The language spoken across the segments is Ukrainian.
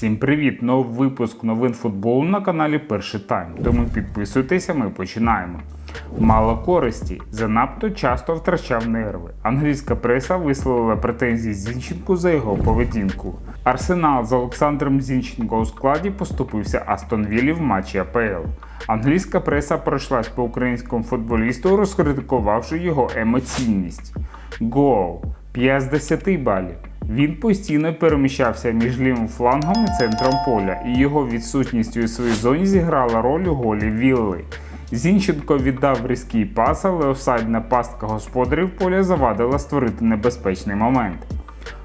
Всім привіт! Новий випуск новин футболу на каналі Перший Тайм. Тому підписуйтеся, ми починаємо. Мало користі, занадто часто втрачав нерви. Англійська преса висловила претензії Зінченку за його поведінку. Арсенал з Олександром Зінченко у складі поступився Астон Віллі в матчі АПЛ. Англійська преса пройшлась по українському футболісту, розкритикувавши його емоційність. Гол 5 з 10 балів. Він постійно переміщався між лівим флангом і центром поля, і його відсутністю у своїй зоні зіграла роль у голі Вілли. Зінченко віддав різкий пас, але офсайдна пастка господарів поля завадила створити небезпечний момент.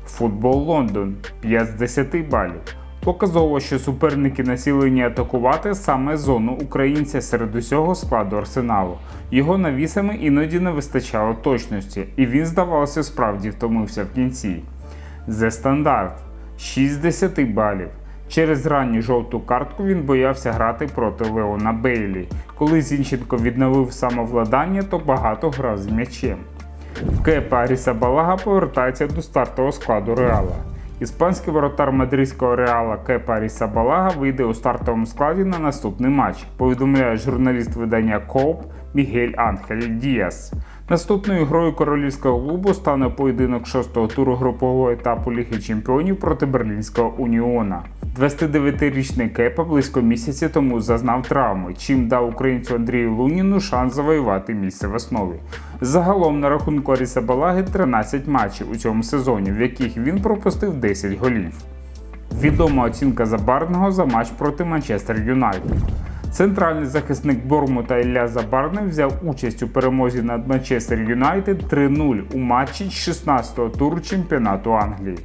Футбол Лондон 5 з 10 балів. Показово, що суперники націлені атакувати саме зону українця серед усього складу арсеналу. Його навісами іноді не вистачало точності, і він, здавалося, справді втомився в кінці. The Standard 6 з 10 балів. Через ранню жовту картку він боявся грати проти Леона Бейлі. Коли Зінченко відновив самовладання, то багато грав з м'ячем. Кепа Арісабалага повертається до стартового складу Реала. Іспанський воротар мадридського реала Кепа Арісабалага вийде у стартовому складі на наступний матч, повідомляє журналіст видання Коп Мігель Анхель Діас. Наступною грою королівського клубу стане поєдинок шостого туру групового етапу Ліги Чемпіонів проти Берлінського Уніона. 29-річний Кепа близько місяця тому зазнав травми, чим дав українцю Андрію Луніну шанс завоювати місце в основі. Загалом на рахунку Аріса Балаги 13 матчів у цьому сезоні, в яких він пропустив 10 голів. Відома оцінка Забарного за матч проти Манчестер Юнайтед. Центральний захисник Бормута Ілля Забарний взяв участь у перемозі над Манчестер Юнайтед 3-0 у матчі 16-го туру чемпіонату Англії.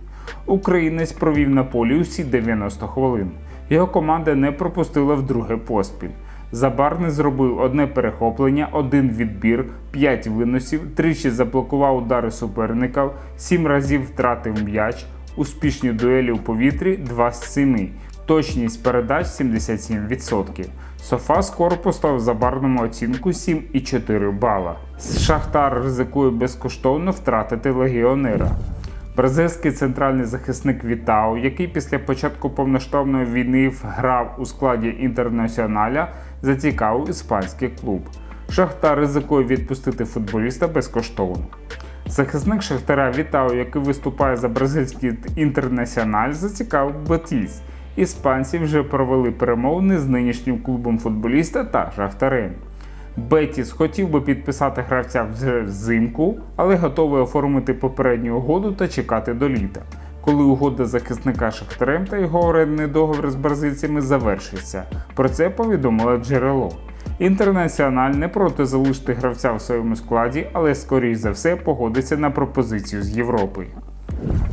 Українець провів на полі усі 90 хвилин. Його команда не пропустила вдруге поспіль. Забарний зробив одне перехоплення, один відбір, 5 виносів, тричі заблокував удари суперника, 7 разів втратив м'яч, успішні дуелі у повітрі 2 з 7, точність передач 77%. Софа скоро поставив забарному оцінку 7,4 бала. Шахтар ризикує безкоштовно втратити легіонера. Бразильський центральний захисник Вітау, який після початку повноштовної війни грав у складі інтернаціоналя, зацікавив іспанський клуб. Шахтар ризикує відпустити футболіста безкоштовно. Захисник Шахтаря Вітау, який виступає за бразильський інтернаціональ, зацікавив Бетіс. Іспанці вже провели перемовини з нинішнім клубом футболіста та Шахтарем. Бетіс хотів би підписати гравця вже взимку, але готовий оформити попередню угоду та чекати до літа, коли угода захисника Шахтарем та його орендний договір з бразильцями завершиться. Про це повідомило джерело. Інтернаціональ не проти залишити гравця в своєму складі, але скоріш за все погодиться на пропозицію з Європи.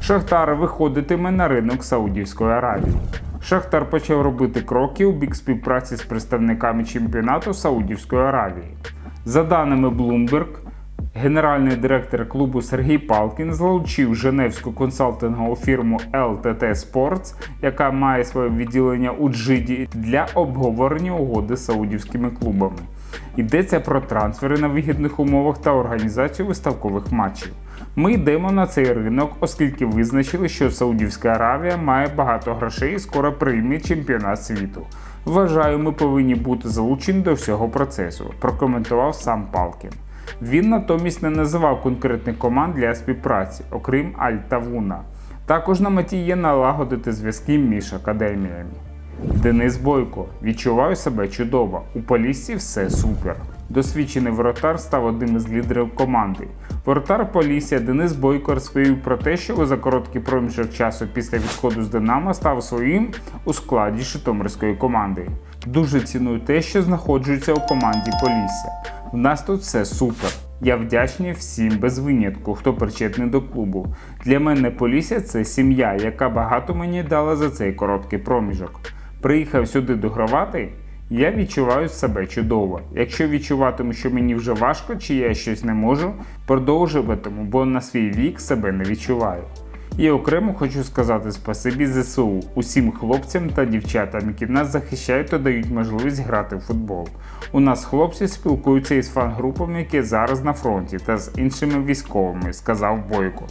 Шахтар виходитиме на ринок Саудівської Аравії. Шахтар почав робити кроки у бік співпраці з представниками чемпіонату Саудівської Аравії. За даними Bloomberg, генеральний директор клубу Сергій Палкін залучив Женевську консалтингову фірму LTT Sports, яка має своє відділення у Джиді, для обговорення угоди з саудівськими клубами. Йдеться про трансфери на вигідних умовах та організацію виставкових матчів. Ми йдемо на цей ринок, оскільки визначили, що Саудівська Аравія має багато грошей і скоро прийме чемпіонат світу. Вважаю, ми повинні бути залучені до всього процесу, прокоментував сам Палкін. Він натомість не називав конкретних команд для співпраці, окрім Аль-Тавуна. Також на меті є налагодити зв'язки між академіями. Денис Бойко відчуваю себе чудово. У Поліссі все супер. Досвідчений воротар став одним із лідерів команди. Воротар Полісся Денис Бойко розповів про те, що за короткий проміжок часу після відходу з Динамо став своїм у складі Житомирської команди. Дуже ціную те, що знаходжується у команді Полісся. В нас тут все супер. Я вдячний всім без винятку, хто причетний до клубу. Для мене Полісся це сім'я, яка багато мені дала за цей короткий проміжок. Приїхав сюди догравати. Я відчуваю себе чудово. Якщо відчуватиму, що мені вже важко чи я щось не можу, продовжуватиму, бо на свій вік себе не відчуваю. І окремо хочу сказати спасибі ЗСУ, усім хлопцям та дівчатам, які нас захищають та дають можливість грати в футбол. У нас хлопці спілкуються із фан-групами, які зараз на фронті, та з іншими військовими, сказав Бойко.